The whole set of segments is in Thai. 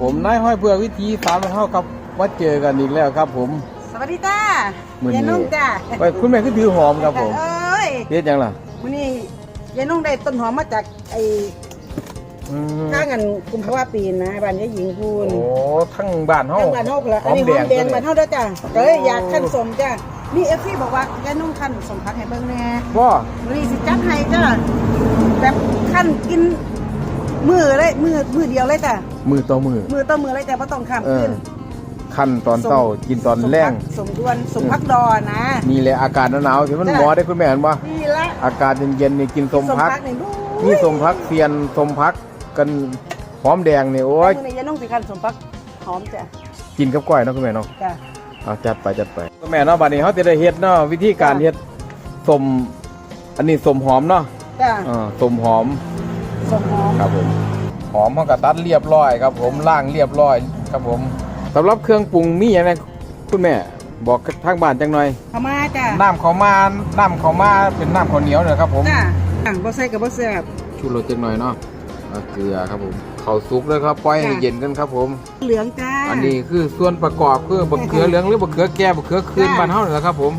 ผมนายห้อยเพื่อวิธีสามเท่ากับว่าเจอกันอีกแล้วครับ ผม สวัสดีจ้ามื้อนี้ ยายนุ่งจ้าไปคุณแม่คือถือหอมครับผมเอ้ยเฮ็ดยังล่ะมื้อนี้ยายนุ่งได้ต้นหอมมาจากไอ้อืมข้างกันกุมภาวะปีนะบ้านยายหญิงพูนโอ้ทั้งบ้านเฮาข้างบ้านเฮาพุ่นละอันนี้หอมแดงบ้านเฮาเด้อจ้าก็เลยอยากขั้นสมจ้ามี FC บอกว่ายายนุ่งขั้นสมพักให้เบิ่งแหน่บ่มื้อนี้สิจัดให้จ้าแบบขั้นกินมือเลยมือมือเดียวเลยจ้า มือต่อมือมือต่อมือเลยจ้าบ่ต้องข้ามเออขึ้นขั้นตอนเช้ากินตอนแรงสมดวนสมพักดอนะนี่แหละอากาศหนาวๆที่มันจ้ะหมอได้คุณแม่เห็นบ่นี่ละอากาศเย็นๆนี่กินสมพัก นี่ดูมีสมพักเซียนสมพักกันหอมแดงนี่โอ้ยมื้อนี้ยายนุ่งสิคันสมพักหอมจ้ะกินกับก้อยเนาะคุณแม่เนาะจ้ะเอาจัดไปจัดไปคุณแม่เนาะบัดนี้เฮาสิได้เฮ็ดเนาะวิธีการเฮ็ดสมอันนี้สมหอมเนาะจ้ะอ่าสมหอมสมหอมครับผม หอมเขาก็ตัดเรียบร้อยครับผมล่างเรียบร้อยครับผมสำหรับเครื่องปรุงมีอย่างไรคุณแม่บอกทางบ้านจังหน่อยเข้ามาจ้ะน้ำเขาวมาน้ำเขาวมาเป็นน้ำข้าวเหนียวเนี่ยครับผมจ้ะอ่างบ่ใส่กับบ่แซ่บชูรสจังหน่อยเนาะแล้วเกลือครับผมเขาวสุกเลยครับปล่อยให้จ้ะเย็นกันครับผม เหลืองจ้าอันนี้คือส่วนประกอบคือบักเขือเหลืองหรือบักเขือแก่บักเขือคืนจ้ะบ้านเฮาเนี่ยแหละครับผม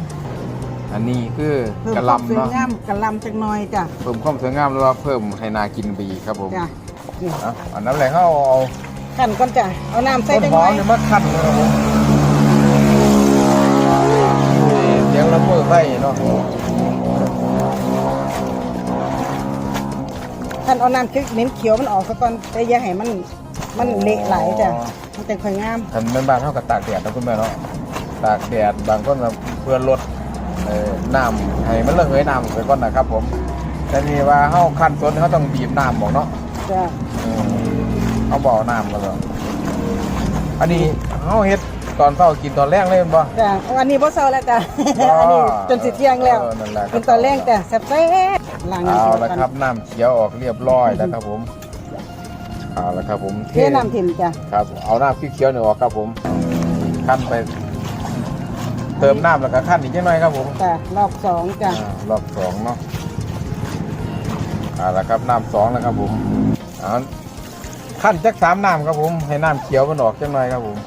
อันนี้คือเพิ่มกะความสวยหลำเนาะงามกะหลำจังหน่อยจ้ะเพิ่มความสวยงามหรือว่าเพิ่มให้น่ากินไปอีกครับผมจ้ะ นี่อะอันนั้นแหละเขาเอาคั่นก่อนจ้ะเอาน้ำใส่ต้นจังหหอน่อมยเนี่ยมาคั่นเลยครับผมเสียงลำเบอร์ไส้เนาะคั่นเอาน้ำพริกเหม็นเขียวมันออกซะก่อนแต่อย่าให้มันมันเละไหลายจ้ะมันจะค่อยงามทำเป็นบ้านเท่ากับตากแดดนะคุณแม่เนาะตากแดดบางคนแบบเพื่อลดเอ่อน้ำให้มันระเหยน้ำไปก่อนนะครับผมแต่นี่ว่าเฮาคั่นสดเขาต้องบีบน้ำบอกเนาะจ้ะอืม เขาบอกน้ำกันแล้วอันนี้เฮาเฮ็ดตอนเช้ากินตอนแรกเลยแม่นบ่ จ้ะอันนี้บ่เซาแล้วจ้ะอันนี้จนสิเที่ยงแล้วเออนั่นแหละครับ เป็นตอนแรกจ้ะแซ่บๆล้างน้ำเอาเขียวละก่อนครับน้ำเขียวออกเรียบร้อยแล้วครับผมเอาละครับผมเทน้ำถิ่มจ้ะครับ เอาน้ำเขียวๆเนี่ยออกครับผมขั้นไป เติมน้ำแล้วก็ขั้นอีกนิดหน่อยครับผม จ้ะรอบสองจ้ะ อ่ารอบสองเนาะเอาละครับน้ำสองแล้วครับผมเอา ขั้นจักสามน้ำครับผม ให้น้ำเขียวมันออกจังหน่อยครับผม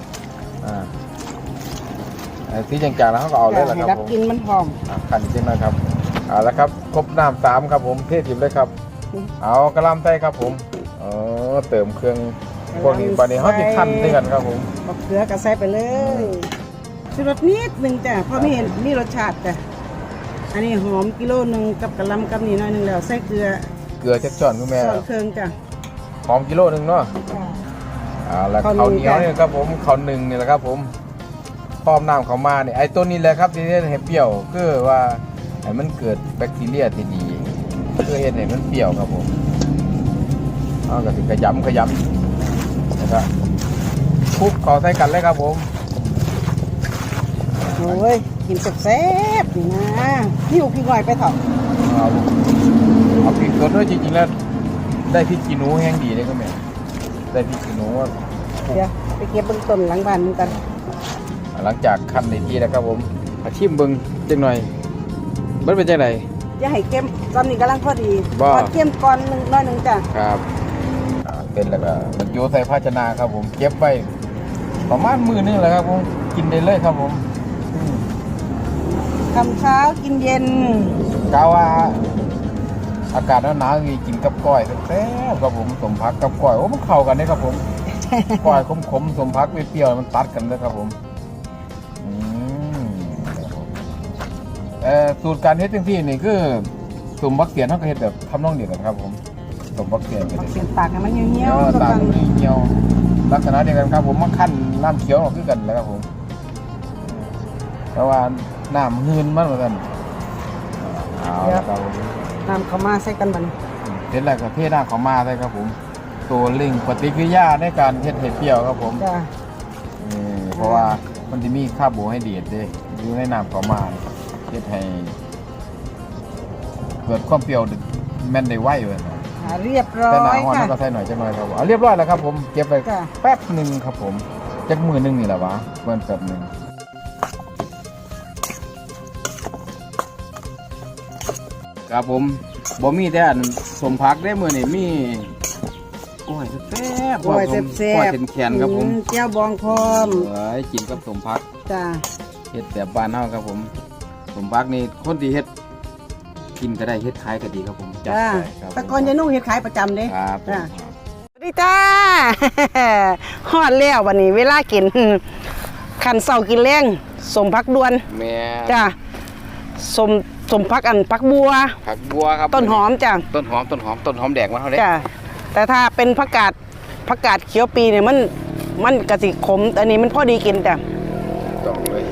อ่าไอ้ที่จางๆแล้วเขาก็เอาเลยละให้ครับรับผมกินมันหอมอะขั้นจังหน่อยครับเอาละครับ ครบน้ำสามครับผม เทถิบเลยครับอืมเอากระหลำไส้ครับผมเออเติมเครื่องพวกนี้บันนี้เขาจะขั้นด้วยกันครับผมบักเกลือก็ใส่ไปเลยชูรสนิดหนึ่งจ้ะเพราะไม่เห็นมีรสชาติจ้ะอันนี้หอมกิโลหนึ่งกับกะหล่ำกับนี่หน้อยหนึ่งแล้วใส่เกลือ เกลือจักจ่อนคุณแม่สองเครื่องจ้ะ หอมกิโลหนึ่งเนาะเอาละข้าวข้าวหเหนึ่งนียวจ้ะเนี่ยครับผมข้าวหนึ่งนี่แหละครับผมพร้อมน้ำเขามาเนี่ยไอ้ตัวนี้แหละครับที่เห็ดเปรี้ยวคือว่าให้มันเกิดแบคทีเรียที่ดีคือเห็ดให้มันเปรี้ยวครับผมเอากระสิขยำขยำนะครับคลุกเขาใส่กันเลยครับผมโอ้ยกินแซ่บๆนี่นะนี่อุพี่หอยไปเถอะเอาเอาพริกสดด้วยจริงๆแล้ว ได้พริกขี้หนูแห้งดีเลยก็แม่ได้พริกขี้หนูว่าเดี๋ยวไปเก็บเบื้องต้นหลังบ้านมึงกัน หลังจากคั้นในที่แล้วครับผมมาชิมเบิ้งจังหน่อยมันเป็นจังไดอย่าให้เค็มตอนนี้กำลังพอดีบ่พอเค็มก่อนหนึ่งน้อยหนึ่งจ้ะครับอ่าเป็นแล้วก็มันโยใส่ภาชนะครับผมเก็บไว้ประมาณมือนึงแหละครับผมกินได้เลยครับผมอืมทำเช้ากินเย็นกาว่า อากาศหนาวๆนี่กินกับก้อยแซ่บๆครับผมสมพักกับก้อยโอ้มันเข้ากันได้ครับผมก้อยขมๆสมพักเปรี้ยวๆมันตัดกันเลยครับผมอืมครับผมเอ่อสูตรการเฮ็ดจังซี่นี่คือสมบักเสียนเฮาก็เฮ็ดแบบทำนองเดียวกันครับผมสมบักเสียนก็บักได้เสียนปากให้มันเหี่เหี่ยยววๆตาตามมเหี่ยวลักษณะเดียวกันครับผมมาขั้นน้ำเขียวออกคือกันแหล้วครับผมแต่ว่าน้ำหืนมันเหมือนกันเอาละครับผม น้ำเข้ามาใส่กันบัดนเสร็จแล้วก็เทน้ำเขามาได้ครับผม ตัวเลิงปฏิกิริยาในการเฮ็ดเห็ดเปรี้ยวครับผมจ้ะนี่เพราะว่ามันจะมีคาร์โบไฮเดรตเด้อยู่ในน้ำเขามาเฮ็ดให้เกิดความเปรี้ยวแม่นได้ไวเลยนะ อ่าเรียบร้อแต่หนายฮ้อนค่ะมันก็ใส่หน่อยจังหน่อยครับผมเอาเรียบร้อยแล้วครับผม เก็บไปจ้ะ แป๊บหนึ่งครับผมจักมือหนึงนี่แหละวะเมื่อแป๊บหนึ่ง ครับผมบ่มีแต่อันสมพักได้มือนี่มีก้อยแซ่บๆกล้วยครับผมแซ่บก้อยๆแขนๆครับผมอืแก้วบองพร้อมเอ้ยกินกับสมพักจ้าเฮ็ดแบบบ้านเฮาครับผม สมพักนี่คนที่เฮ็ดกินก็ได้เฮ็ดขายก็ดีครับผมจัดจ้าไปครับแตะกอนยายนุ่งเฮ็ดขายประจำเด้ครับผมจ้าสวัสดีจ้าฮอดแล้ววันนี้ เวลากินขันเสากินแรงสมพักดวนแม่จ้าสม สมพักอันพักบัว ผักบัวครับต้นหอมจ้าต้นหอมต้นหอมต้นหอมแดงมันเท่าเด้จ้าแต่ถ้าเป็นผักกาดผักกาดเขียวปีเนี่ยมันมันกะสิขมแต่อันนี้มันพอดีกินจ้ะต้องเลย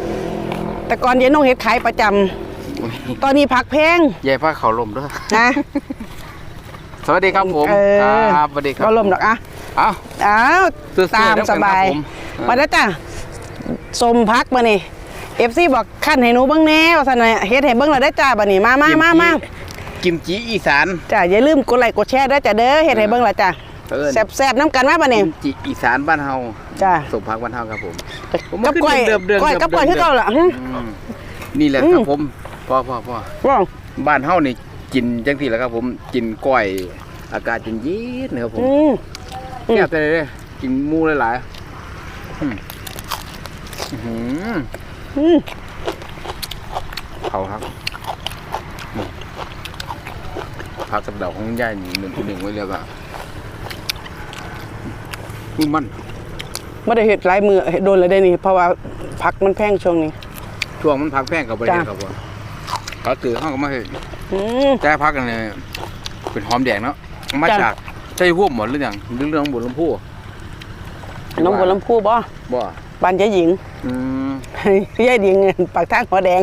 แต่ก่อนยายนุ่งเฮ็ดขายประจำอุ๊ยตอนนี้ผักแพงยายผ้าเขาวลมเด้วยนะ สวัสดีครับผมเออ ครับสวัสดีครับก็ลมดอกอะเอ้าอ้าว สู้ๆตามแล้วกันสบายครับผมมาแล้วจ้ะสมพักมานี่ เอฟซีบอกขั้นให้หนูเบิ่งแน่ว่าซั่นน่ะเฮ็ดให้เบิ่งแล้วได้อจ้าบัดนี้มามามามากิมจิอีสาน จ้ะอย่าลืมกดไลค์กดแชร์ด้วยจ้ะเด้อเฮ็ดให้เบิ่งและจ้ะเอิ้น แซ่บๆน้ำกันมาบัดนี้ กิมจิอีสานบ้านเฮาจ้ะ สมพักบ้านเฮาครับผม ผมกับก้อยเดิมๆเดิมๆก้อยกับก้อยเดิคือมๆเก่าล่ะหึ อืมนี่แหละอืครัมบผมพ่อพ่อพ่อว้าวบ้านเฮานี่กินจังที่แหละครับ ผมกินก้อยอากาศเย็นๆนะครับผมอืม อืม แซ่บแต่เลยเด้กินหมูหลายๆอืมอื้อหืออืม เขาครับอืมพักกับดอกของย่ายนี่หนึ่งหนึ่งไว้เลยว่าอุ้ยมันบ่ได้เฮ็ดหลายมื้อเฮ็ดโดนแล้วได้นี่ เพราะว่าผักมันแพงช่วงนี้ ช่วงมันพักแพงกับประเด็นจ้ะครับผมเขาตื่นห้องก็มาเห็นอืมแต่พักกันเนี่ยเป็นหอมแดงเนาะมาจ้ะจากใช่พวกหมดหรือยังหรือเรื่องบุญลำพูน้องบัวลำพูบ่บ่บ้านยายหญิง อืม ยายหญิงปากทางหัวแดง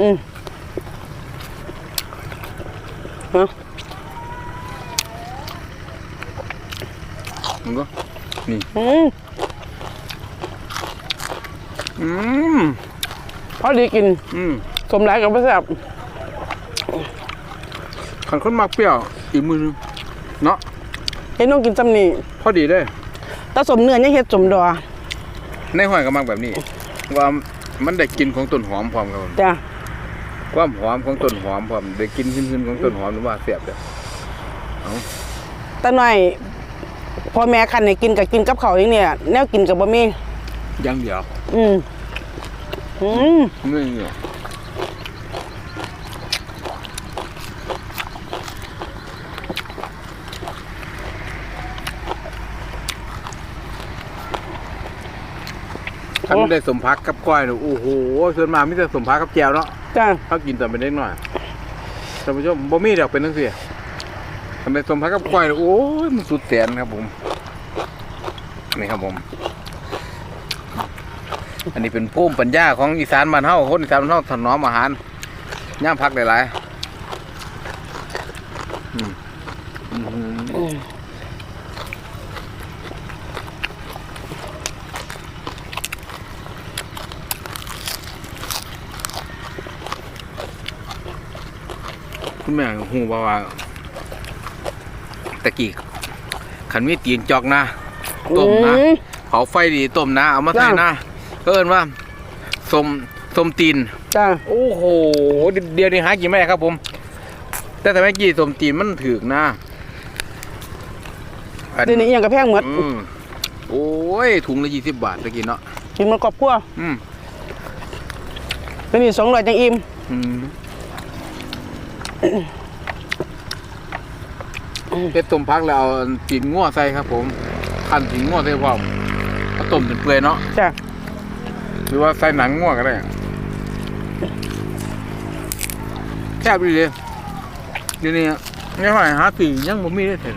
อืมฮะมันก็นี่อืมอืมพอดีกิน อืมสมหลายกับบ่แซบขันคนมักเปรี้ยวอีกมือนึงเนาะเฮ็ดน้องกินซำนี่พอดีเลยถ้าสมเนื้อยังเฮ็ดสมดอ ในห้อยก็มักแบบนี้ว่ามันได้กลินของต้นหอมพร้อมครับผมจ้ะความหอมของต้นหอมพร้อมได้กลินขึ้นๆของต้นหอมหรือว่าเสียบเด้อตาหน่อยพ่อแม่คันให้กินก็กินกับข้าวอย่างเนี้ยแนวกินก็บ่มีอยังเดียวอืมอืม ไม่เหนียว ถ้าไม่ได้สมพักกับก้อยเนี่ยโอ้โหส่วนมากไมแต่ได้สมพักกับแจวเนาะจ้ะเขากินแต่เป็นเล็กหน่อยท่านผู้ชมบ่มีดอกเป็นนังเสียทำไมสมพักกับก้อยเนี่ยโอ้ยมันสุดแสนครับผมนี่ครับผม อันนี้เป็นภูมิปัญญาของอีสานบ้านเฮาคนอีสานบ้านเฮาถนอมอาหารย่างพักหลายๆอืมอื้อหือ คุณแม่หูว่าว่าตะกี้ขันมีตีนจอกนะต้มนะอืมเผาไฟดีต้มนะเอามาใส่จ้ะนะเอิ้นว่าสมสมตีนจ้ะโอ้โหเดี๋ยวนี้หากินไม่ได้ครับ ผม แต่สมัยกี้สมตีนมันถือกนะอันเดี๋ยวนี้อิหยังก็แพงหมดอืมโอ้ยถุงละยี่สิบบาทตะกี้เนาะกินมันครอบครัวอืมเดี๋ยวนี้200จังอิ่มอืม เป็ดต้มพักแล้วเอาตีนงัวใส่ครับ ผมขั้นตีนงัวใส่พร้อมเอาต้มจนเปื่อยเนาะจ้ะหรือว่าใส่หนังงัวก็ได้แค่บดีเลยเดี๋ยวนี้ไม่ไหวหาตียังบ่มีได้เถอะ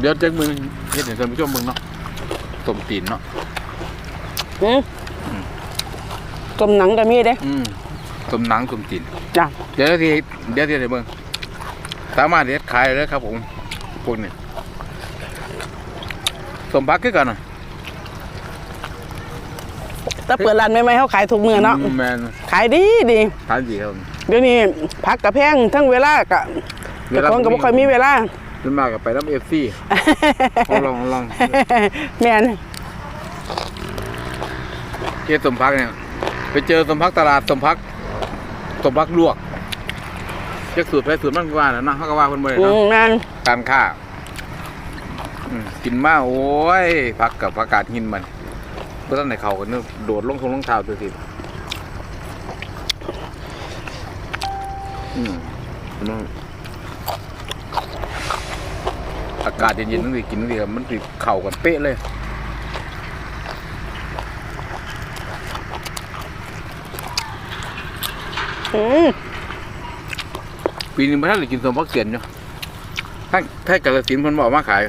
เดี๋ยวจักมือเฮ็ดให้ท่านผู้ชมเบิ่งเนาะต้มตีนเนาะอืมต้มหนังก็มีเด้อืม ต้มหนังต้มตีนจ้ะ เดี๋ยวทีเดี๋ยวทีให้เบิ่งสามารถเฮ็ดขายได้ครับผมพวกนี้ต้มผักคือกันน่ะถ้าเปิดร้านใหม่ๆเขาขายทุกมื้อเนาะอืมแม่นขายดีดี ทานดีครับผมเดี๋ยวนี้ผักก็แพงทั้งเวลาก็แต่คนก็บ่ค่อยมีเวลาส่วนมากก็ไปรับ FC เอาลองเอาลองแม่นเฮ็ดสมพักเนี่ย ไปเจอสมพักตลาดสมพัก สมพักลวกจักสูตรไปสูตรมันก็ว่าน่ะเนาะเขาก็ว่าเพิ่นบ่ได้อืเนาะมแม่นการค้าอืมกินมาโอ้ยพักกับอากาศหินมันเพื่อนในเขากันนึกโดดลงทงลงเท้าตัวทีอืมมันอากาศเย็นๆนั่นสิกินนั่นสิมันสิเข่ากันเป๊ะเลย อืม ปีนึงพระท่านเลยกินสมพักเสียนอยู่ถ้าถ้ากระสินธุ์เพิ่นบอกมาขาย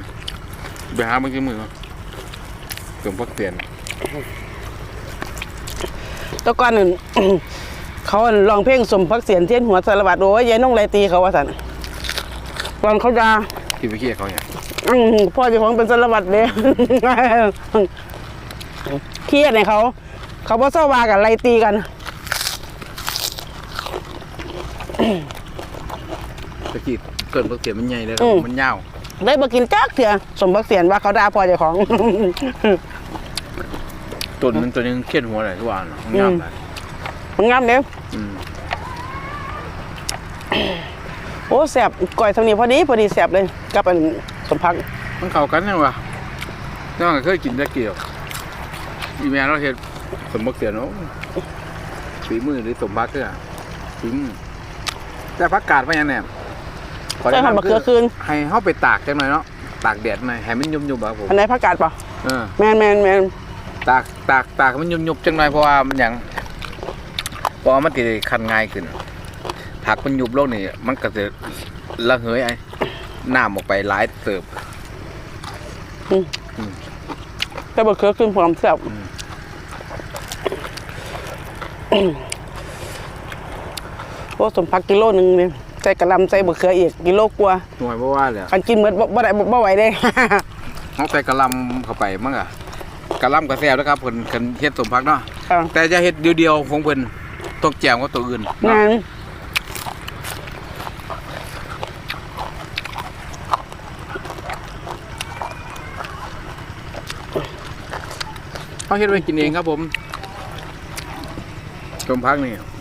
ไปหาบางทีมือสมพักเสียนแตะก่อนนั่นเขาลองเพลงสมพักเสียนเทียนหัวสารวัตรโอ้ยยายน้องไรตีเขาว่าสันตอนเขาดาที่ไปเคียเขาเนี่ยอืมพ่อเจ้าของเป็นสารวัตรเลยเครียดในเขา เขาบ่เศร้าวากันไรตีกัน ตะกี้เกินพักเสียนมันใหญ่เลยอืม มันยาวได้มากินจักเถื่อสมพักเสียนว่าเขาด่าพ่อเจ้าของตัวหนึงตัวหนึงเขียนหัวอะไรทุกวันมันยาวเลยมันงามเด้ออืมโอ้แสบก่อยเทางนี้พอดีพอดีแสบเลยกับอันสมพักมันเข้ากันยังวะน้องก็เคยกินตะเกียบอีแม่เราเห็นสมพักเสียนโอ้ฝีมือหรือสมพักเนี่ยฝีมือแต่พักกาดว่ายังไงขอ ใช่แนะค่ะนำมะเขือคืนให้เข้าไปตากจังหน่อยเนาะตากแดดหน่อยให้มันยุ่มๆแบบผมอันไหนผักกาดเปล่าเออแมนแมนแมนตากตากตากให้มันยุบๆจังหน่อยเพราะว่ามันอย่างเพราะว่ามันติคันง่ายขึ้นผักมันยุบโลกนี่มันก็จะระเหยไอ้น้ำออกไปหลายเสิร์ฟแต่มะเขือคืนความแสบอืมโอ้สมพักกิโลหนึ่งเนี่ย ใส่กระหลำใส่มะเขืออีกกิโลกว่าหน่วยเพราะว่าเลยอันกินเหมือนบ่บ่ได้บ่บ่ไหวเด้เขาใส่กระหลำเข้าไปมั้งอะกระหลำกระแซบนะครับเพิ่นเพิ่นเฮ็ดสมพักเนาะอ่าแต่จะเฮ็ดเดียวๆของเพิ่นต้องแจมกับตัวอื่นงานเขาเฮ็ดไว้กินเองครับผมสมพักนี่เฮ็ด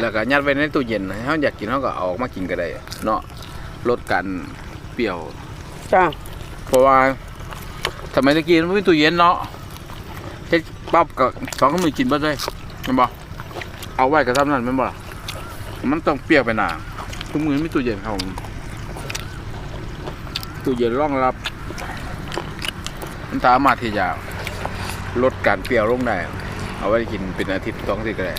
แล้วก็ยัดไว้ในตู้เย็นให้เขาอยากกินเขาก็เอาออกมากินก็ได้เนาะลดการเปรี้ยว จ้าเพราะว่าสมัยตะกี้มันไม่มีตู้เย็นเนาะเฮ็ดปั๊บก็สองมือกินเบิดเลยแม่นบ่เอาไว้ก็ทำนั่นแม่นบ่ล่ะมันต้องเปรี้ยวไปหนาทุกมือมีตู้เย็นครับผมตู้เย็นรองรับ มันสามารถที่จะลดการเปรี้ยวลงได้ เอาไว้กินเป็นอาทิตย์สองอาทิตย์ก็ได้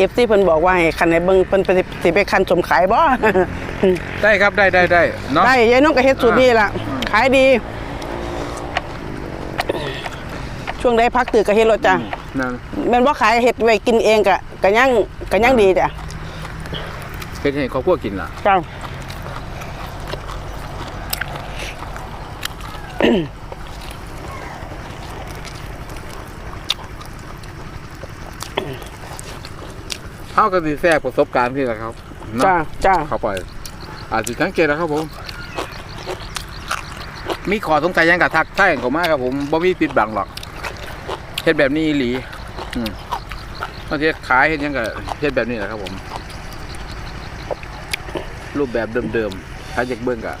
เอฟซีเพิ่นบอกว่าให้คันให้เบิ่งเพิ่นไปสิสิไปคันสมขายบ่ ได้ครับได้ได้ได้เนาะได้ยายน้องก็เฮ็ดสูตรนี้ล่ะ ขายดี ช่วงได้พักตื่นก็เฮ็ดรถจ้ะนั่นแม่นบ่ขายเฮ็ดไว้กินเองก็ก็ยังก็ยังดีจ้ะเฮ็ดให้ครอบครัวกินล่ะจ้า เฮาก็สิแทรกประสบการณ์ที่ล่ะครับเนาะจ้าจ้าเข้าไป อาจจะสังเกตนะครับผม มีขอสงสัยหยังกับทักทายเขามาครับผมบ่มีปิดบังหรอกเฮ็ดแบบนี้อีหลีอืมบางทีขายเฮ็ดหยังกับเฮ็ดแบบนี้แหละครับผม รูปแบบเดิมๆถ้าอยากเบิ่งก็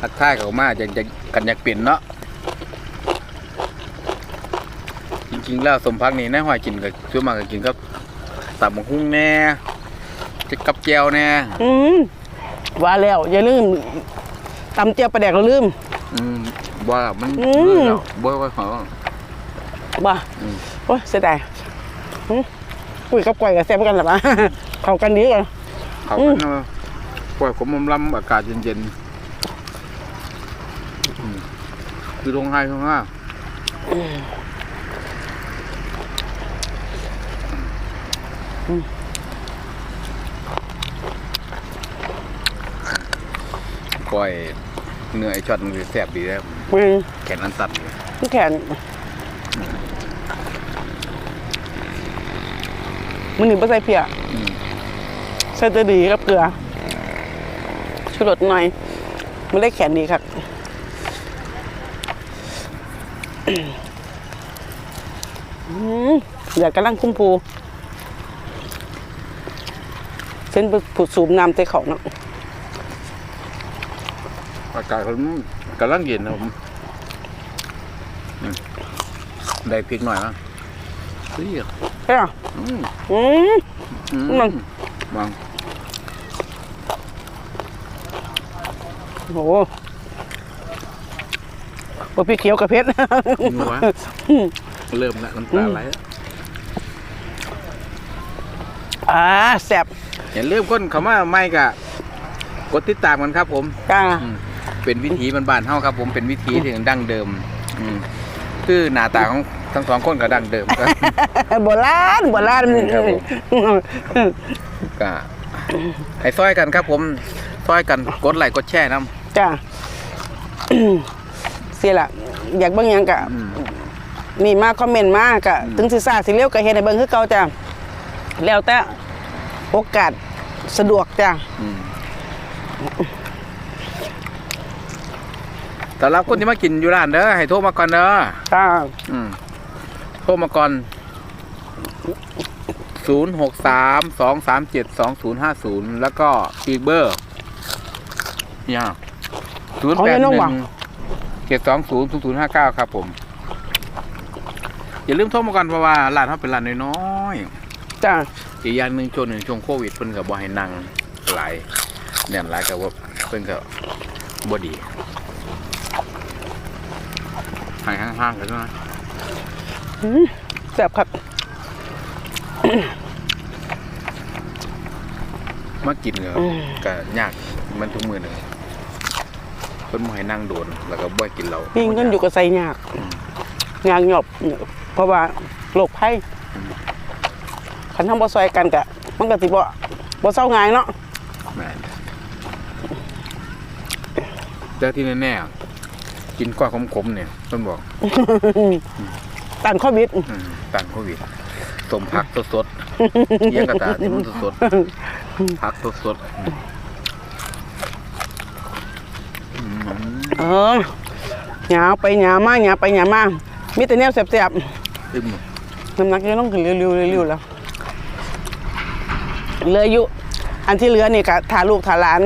ทักทายเขามาอยากอยากกันอยากเปลี่ยนเนาะจริงๆแล้วสมพักนี่นายหอยกินกับส่วนมากก็กินกับ ตับหมกหุ้งแน่กับแจวแน่อืมว่าแล้วอย่าลืมตำเจียวปลาแดกเราลืม อืมว่ามันอืมเบื่อแล้วเบื่อไว้ขอ บ่าอืม โอ้ยเสียดายหึคุยกับก่อยกับแซ่บกันหรอปะ เข้ากันดีกันเขาอืมกันเนาะปล่อยผมลำๆอากาศเย็นๆอืมคือทงไห้ทงห้า ปล่อยเนื้อไอช็อตมันสิแซ่บดีแล้วมึงแขนอันตันเลยพี่แขนมันหนึ่งใส่เพียอืมใส่แตะดีกับเกลือชูรสหน่อยมันได้แขนดีครับอืมอยากกำลังคุ้มพู เส้นไปผุดสูบน้ำใส่เขาเนาะอากาศผมกำลังเย็นนะผมอืมได้พริกหน่อยมั้งเฮ้ยเอ้าอืมอืมอืมมันบางโอ้โหบะพริกเขียวกับเพชรนัวเริ่มละน้ำตาไหลแล้ว อ่าแซ่บอย่าลืมคนเขามาไม่กะกดติดตามกันครับ ผมจ้า อืมเป็นวิถีบ้านๆเฮาครับ ผมเป็นวิถีที่ดั้งเดิมอืมคือหน้าตาของทั้งสองคนก็ดั้งเดิมครับ โบราณโบราณครับผม ก็ให้ซอยกันครับ ผมซอยกันกดไลค์กดแชร์นํจ้า เสียละอยากเบิ่งหยังกะอืมมีมาคอมเมนต์มากะถึงสิซาสิเลี้ยวก็เฮ็ดให้เบิ่งคือเก่าจ้ะ แล้วแต่โอกาสสะดวกจ้ะอืมแต่รับคนที่มากินอยู่ร้านเด้อให้โทรมาก่อนเด้อจ้าอืมโทรมาก่อนศูนย์หกสามสองสามเจ็ดสองศูนย์ห้าศูนย์แล้วก็อีกเบอร์เนี่ยศูนย์แปดหนึ่งเจ็ดสองศูนย์ศูนย์ศูนย์ห้าเก้าครับผม อย่าลืมโทรมาก่อนเพราะว่าร้านเขาเป็นร้านน้อย จ้าๆอีกอย่างหนึ่งช่วงหนึ่งช่วงโควิดเพิ่นกับบ่ให้นั่งหลายแน่นหลายกับว่าเพิ่นกับบ่ดีให้ห่างๆกันด้วยแซ่บครับมากินก็ก็ยากมันทุกมือหนึ่งเพิ่นบ่ให้นั่งโดนแล้วก็บ่ให้กินเหล้ามีเงินอยู่กับใส่ยากยากหยอบเพราะว่าโรคภัย คันทำบ่ซอยกันกะมันก็สิบ่บ่เศร้าง่ายเนาะแม่นแต่ที่แน่ๆกินกว่าขมๆเนี่ยเพิ่นบอกต้านโควิดอืมต่างโควิดสมผักสดๆเยี่ยงกระตาที่มันสดๆผักสดๆอืมเออหยาไปหยามาหยาไปหยามามีแต่แนวแซ่บอึมๆน้ำหนักจะต้องขึ้นเร็วๆเร็วๆแล้ว เหลืออยู่อันที่เหลือนี่ก็ถ่าลูกถ่าหลาน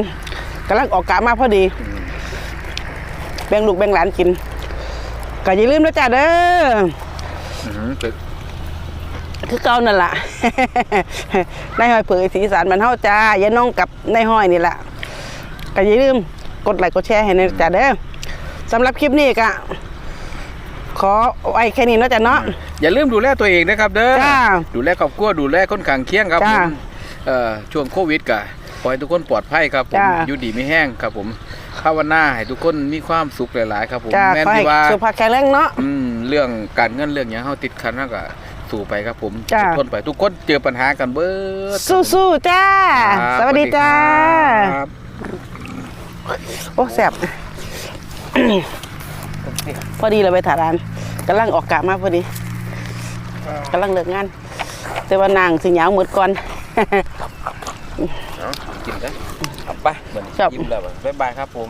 กำลังออกกะมาพอดีอืมแบ่งลูกแบ่งหลานกินก็อย่าลืมนะจ้าเด้ออืมเป็ดคือเก่านั่นล่ะนายห้อยเผยสีสารมันเฮาจ้าอย่าน้องกับนายห้อยนี่ล่ะก็อย่าลืมกดไลค์กดแชร์ให้นะจ้าเด้อสำหรับคลิปนี้ก็ขอไว้แค่นี้เนาะจ้ะเนาะอย่าลืมดูแลตัวเองนะครับเด้อจ้าดูแลครอบครัวดูแลคนข้างเคียงครับผจ้าม เอ่อช่วงโควิดก็ขอให้ทุกคนปลอดภัยครับผมจ้า อยู่ดีไม่แห้งครับผมภาวนาให้ทุกคนมีความสุขหลาย ๆ ครับผมจ้าแม่นขอให้ที่ว่า สุขภาพแข็งแรงเนาะ อืมเรื่องการเงินเรื่องหยังเฮาติดขัดเฮาก็สู้ไปครับผมจ้าอดทนไปทุกคนเจอปัญหากันเบิดสู้ๆจ้า ครับสวัสดีจ้า ครับโอ้แซ่บพอดีเราไปถ่ายร้านกำลังออกกะมาพอดีกำลังเลิกงาน แต่ว่านางสิเหงาหมดก่อนเอากินกันเอาไปเหมือนครับยิ้มแล้วบ๊ายบายครับผม